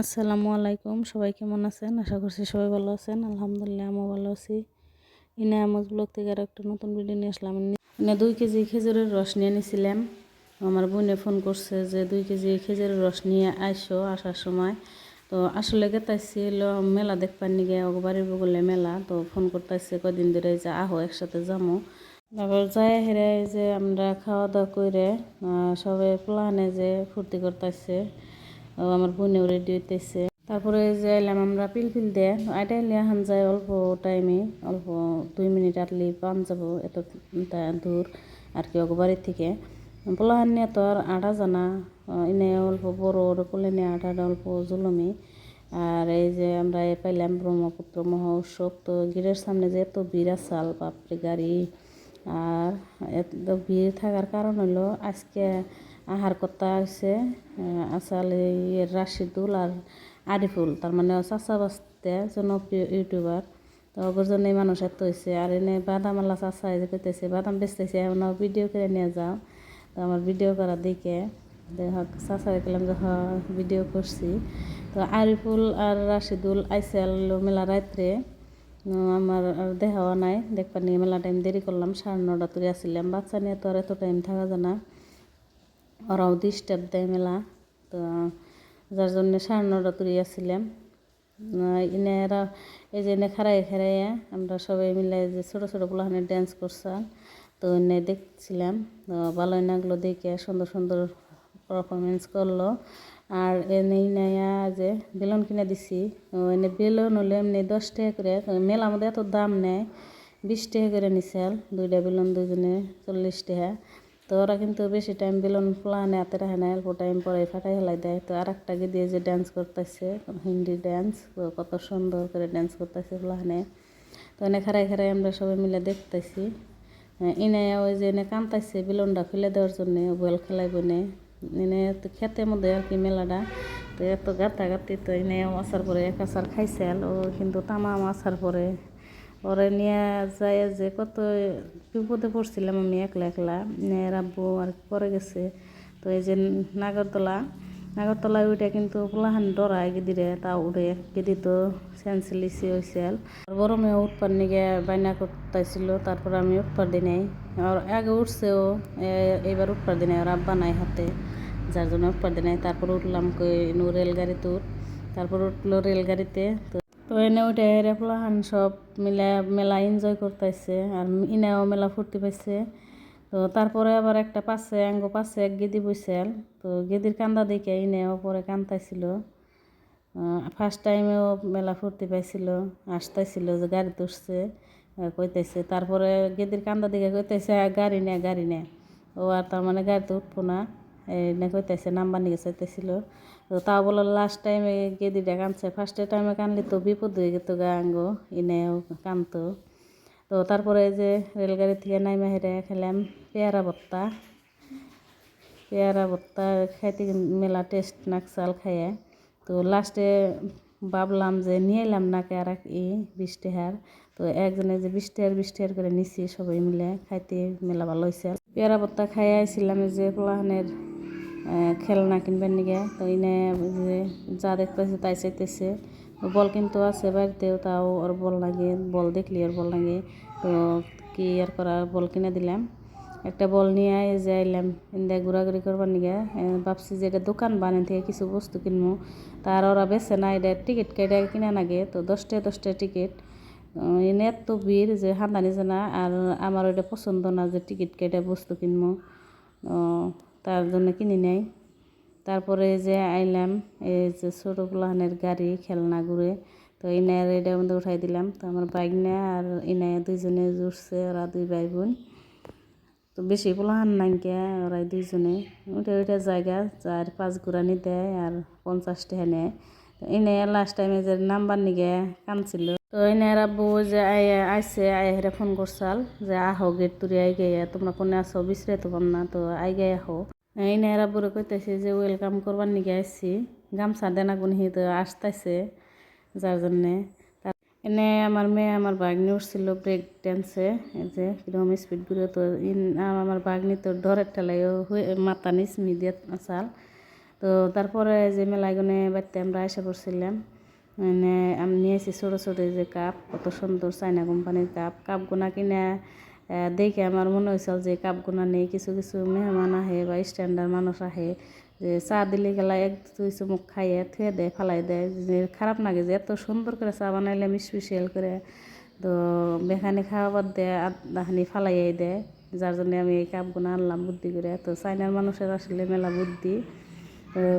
আসসালামু আলাইকুম, সবাই কেমন আছেন? আশা করছি সবাই ভালো আছেন। আলহামদুলিল্লাহ, আমিও ভালো আছি। ইনে আমজ ব্লগ থেকে আর একটা নতুন ভিডিও নিয়ে আসলাম। এনে দুই কেজি খেজুরের রস নিয়ে নিয়েছিলাম আমার বোনে ফোন করছে যে, দুই কেজি খেজুরের রস নিয়ে আইসো আসার সময়। তো আসলে গেতাইছিল মেলা দেখবার নিগে বাড়ির বগলে মেলা। তো ফোন করতেছে কদিন ধরে যে, আহো, একসাথে যাব তারপর যাই হেরে যে আমরা খাওয়া দাওয়া করে সবাই প্লানে যে ফুর্তি করতেছে আমার বোনেও রেডি হইতেছে। তারপরে যে এলাম আমরা পিলপিল দিয়ে আইটা এলে হান যায় অল্প টাইমে অল্প দুই মিনিট আটলি পান যাব এত দূর আর কি বাড়ির থেকে। পোলাহান নিয়ে তো আর আটা জানা এনে অল্প বড় কোলে নিয়ে আটাটা অল্প জুলমি। আর এই যে আমরা এ পাইলাম ব্রহ্মপুত্র মহা উৎসব তো গিরের সামনে যে এত আসাল, বাপরে গাড়ি। আর এত ভিড় থাকার কারণ হলো আজকে আহার কথা হয়েছে আসলে ইয়ের রাশিদুল আর আরিফুল। তার মানে চাচা বাস্তে জনপ্রিয় ইউটিউবার। তো ওগর জন্য মানুষ এত হয়েছে আর এনে বাদাম আল্লাহ চাচা যে করতেছে বাদাম বেচতেছে, এখন ভিডিও করে নিয়ে যাও। তো আমার ভিডিও করা দেখে চাচা দেখলাম যে ভিডিও করছি। তো আরিফুল আর রাশিদুল আইসে মেলা রাত্রে। আমার আর দেখাও নাই, দেখবার নিয়ে মেলা টাইম দেরি করলাম, সাড়ে নটা তুলে আসছিলাম বাচ্চা নিয়ে তো আর এত টাইম থাকা যায় না। ওরাও ডিস্টার্ব দেয় মেলা। তো যার জন্য সাড়ে নটা তুলে আসছিলাম এনে এরা, এই যে এনে খারাই খারাইয়া আমরা সবাই মিলে যে ছোটো ছোটো পোলাহানে ড্যান্স করছিলাম তো এনে দেখছিলাম। তো ভালো নাগলো দেখে, সুন্দর সুন্দর পারফরমেন্স করল। আর এনে নেয়া যে বেলুন কিনে দিছি। এনে বেলুন হলে এমনি দশ টাকা করে। মেলা মধ্যে এত দাম নেয়। বিশ টাকা করে নিছিল দুইটা বেলুন দুজনে চল্লিশ টাকা। তো ওরা কিন্তু বেশি টাইম বেলুন প্লানে হাতে রাখে না অল্প টাইম পরে ফাটাই হেলাই দেয়। তো আর একটাকে দিয়ে যে ড্যান্স করতেছে, হিন্দি ড্যান্স কত সুন্দর করে ড্যান্স করতেছে প্লানে তো এনে খারাই খারাই আমরা সবাই মিলে দেখতেছি। এনে ওই যে এনে কান্তাইছে বেলুনটা ফেলে দেওয়ার জন্য, বল খেলাই বনে এনে তো খেতের মধ্যে আর কি মেলাটা। তো এত গাতা গাতি তো এনে আসার পরে এক আসার খাইছে ও কিন্তু তামাম আসার পরে। ওরে নিয়ে যায় যে কত বিপদে পড়ছিলাম আমি একলা একলা। রাব্বু আর পরে গেছে। তো এই যে নাগরতলা, নাগরতলায় উঠে কিন্তু পোলাহান ডরায় গিদিরে তা উড়ে। গিদি তো সেন্সিলিসি হয়েছিল বড় মেয়ে উঠপার নিগে বাইনা করতেছিল তারপর আমি উঠপার দিনে আর আগে উঠছেও এবার উঠপার দিনে আর আব্বা নাই হাতে, যার জন্য উঠপার দিনে তারপর উঠলাম কই রেলগাড়িতে উঠ। তারপর উঠল রেলগাড়িতে, তো তো এনে হেরে পোলাহান সব মিলে মেলা এনজয় করতেছে আর ইনেও মেলা ফুর্তি পাইছে। তো তারপরে আবার একটা পাশে, আঙ্গ পাশে এক গেদি বইছিল তো গেদির কান্দা দেখে ইনেও পরে কান্দাইছিল। ফার্স্ট টাইমেও মেলা ফুর্তি পাইছিল আসতেছিল যে গাড়িতে উঠছে কইতেছে তারপরে গেদির কান্দা দিকে কইতেছে গাড়ি নে গাড়ি নে। ও আর তার মানে গাড়িতে উঠবো না এনে কইতেছে নাম্বার নিয়ে চাইতেছিল তো তা বলে লাস্ট টাইমে গেদিটা কানছে। ফার্স্টে টাইমে কানলে তো বিপদ হয়ে যেত গাঙ্গ এনেও কানতো। তো তারপরে যে রেলগাড়ি থেকে নাইমে হেরে খেলাম পেয়ারা ভত্তা পেয়ারা ভত্তা খাইতে মেলা টেস্ট নাকসাল খাইয়ে। তো লাস্টে ভাবলাম যে নিয়ে এলাম নাকে আর এক ই বিশ টেহার তো একজনে যে বিশ টেহার বিশ টেহার করে নিছি সবাই মিলে, খাইতে মেলা ভালো হয়েছে পেয়ারা ভত্তা খাই আইছিলাম যে পোলাহানের খেলনা কিনবেন নিগে তো ইনে যে দেখতেছে তাই চাইতেছে। বল কিন্তু আছে বাড়িতেও, তাও ওর বল লাগে, বল দেখলি ওর বল লাগে। তো কি আর করা, বল কিনে দিলাম। একটা বল নিয়ে যে আইলাম, ইন্দা ঘোরাঘুরি করবার নিগে ভাবছি যে এটা দোকান বানান থেকে কিছু বস্তু কিনবো। তার ওরা বেছে না, এটা টিকিট কেটে কিনে নাগে তো দশটা দশটা টিকিট। এনে এত ভিড় যে হান্দানি জানা আর আমার ওইটা পছন্দ না যে টিকিট কেটে বস্তু কিনবো। তার জন্য কিনি নেই। তারপরে যে আইলাম, এই যে ছোটো পোলাহানের গাড়ি, খেলনা ঘুরে, তো ইনার এটা মধ্যে উঠাই দিলাম। তো আমার বাইক নেয় আর ইনায় দুইজনে জুড়ছে, ওরা দুই ভাই বোন তো বেশি পোলাহান নাইকে ওরা দুইজনে। ওইটা ওইটা জায়গা যার পাঁচ ঘুরানি দেয় আর পঞ্চাশ টাকা নেয় এনে লাস্ট টাইমে যে নাম্বার নিগে কানছিল। তো এনে বউ যে আইসে আই হেরে ফোন করছাল যে আহ গেট তুরি আই গে তোমরা কোনে আসো বিচরে তো না, তো আই গে আহো। এনে বুড়ো কইতেছে যে ওয়েলকাম করবার নিগে আসছি গামছা দেনা গুন হি তো আসতেছে যার জন্যে। এনে আমার মেয়ে আমার বাগনি উঠছিল ব্রেক ড্যান্সে যে কীরকম স্পিড ঘুরে তো। আমার বাগনি তো ডরের ঠেলাই মাথা নিচ মিডিয়াত আসাল তো তারপরে যে মেলাগুনে বাড়িতে আমরা এসে পড়ছিলাম। মানে আমি নিয়েছি ছোটো ছোটো এই যে কাপ কত সুন্দর চাইনা কোম্পানির কাপ কাপগুনা কিনে আহ, দেখে আমার মনে হয়েছিল যে কাপগুনা নেই, কিছু কিছু মেহমান আহে বা স্ট্যান্ডার্ড মানুষ আহে, যে চা দিলে গেলা এক, দুই চুমুক খাইয়ে থুয়ে দেয়, ফালাই দেয়। যে খারাপ লাগে যে এত সুন্দর করে চা বানাইলাম স্পেশাল করে। তো বেখানি খাওয়াবার দেয় আধাখানি ফালাইয়াই দেয়, যার জন্য আমি এই কাপগুলো আনলাম বুদ্ধি করে। তো চাইনার মানুষের আসলে মেলা বুদ্ধি।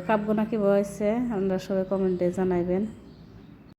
কাপগুনা কী হয়েছে আপনারা সবাই কমেন্টে জানাইবেন।